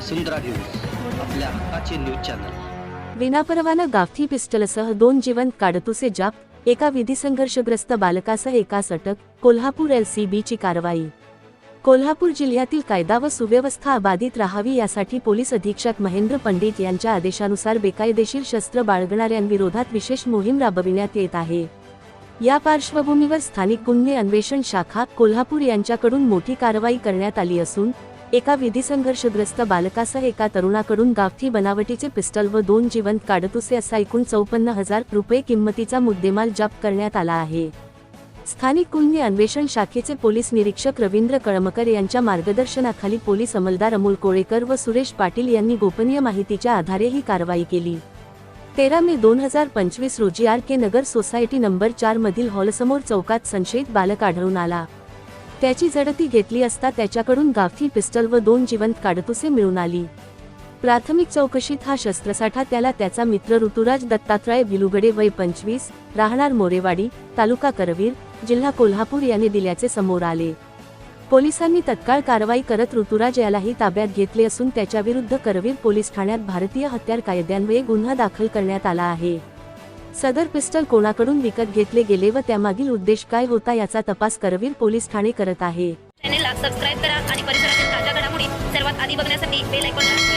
वसुंधरा news आपल्या हक्काचे news channel. विनापरवाना गावठी पिस्टलसह दोन जिवंत काडतुसे जाप एका विधी संघर्षग्रस्त बालकासह एकास अटक कोल्हापूर एल सी बीची कारवाई. कोल्हापूर जिल्ह्यातील कायदा व सुव्यवस्था अबाधित राहावी यासाठी पोलीस अधीक्षक महेंद्र पंडित यांच्या आदेशानुसार बेकायदेशीर शस्त्र बाळगणाऱ्यांविरोधात विशेष मोहीम राबविण्यात येत आहे. या पार्श्वभूमीवर स्थानिक गुन्हे अन्वेषण शाखा कोल्हापूर यांच्याकडून मोठी कारवाई करण्यात आली असून एका विधिसंघर्षग्रस्त बालकासह एका तरुणाकडून गावठी बनावटीचे पिस्टल व दोन जिवंत काडतुसे असा एकूण चौपन्न हजार रुपये किंमतीचा मुद्देमाल जप्त करण्यात आला आहे. स्थानिक गुन्हे अन्वेषण शाखेचे पोलीस निरीक्षक रवींद्र कळमकर यांच्या मार्गदर्शनाखाली पोलीस अंमलदार अमोल कोळेकर व सुरेश पाटील यांनी गोपनीय माहितीच्या आधारे ही कारवाई केली. तेरा मे दोन हजार पंचवीस रोजी R K Nagar society number चार मधील हॉलसमोर चौकात संशयित बालक आढळून आला. त्याची झडती घेतली असता त्याच्याकडून गाफी पिस्टल व दोन जिवंत काडतुसे मिळून आली. प्राथमिक चौकशीत हा शस्त्रसाठा त्याला त्याचा मित्र ऋतुराज दत्तात्रय बिलुगडे वय पंचवीस राहणार मोरेवाडी तालुका करवीर जिल्हा कोल्हापूर याने दिल्याचे समोर आले. पोलिसांनी तत्काळ कारवाई करत ऋतुराज यालाही ताब्यात घेतले असून त्याच्याविरुद्ध करवीर पोलीस ठाण्यात भारतीय हत्यार कायद्यान्वये गुन्हा दाखल करण्यात आला आहे. सदर पिस्टल कोणाकडून विकत घेतले गेले व त्यामागील उद्देश काय होता याचा तपास करवीर पोलीस ठाणे करत आहे. चॅनेलला सबस्क्राईब करा आणि परिसरातील ताज्या घडामोडी सर्वात आधी बघण्यासाठी बेल आयकॉनला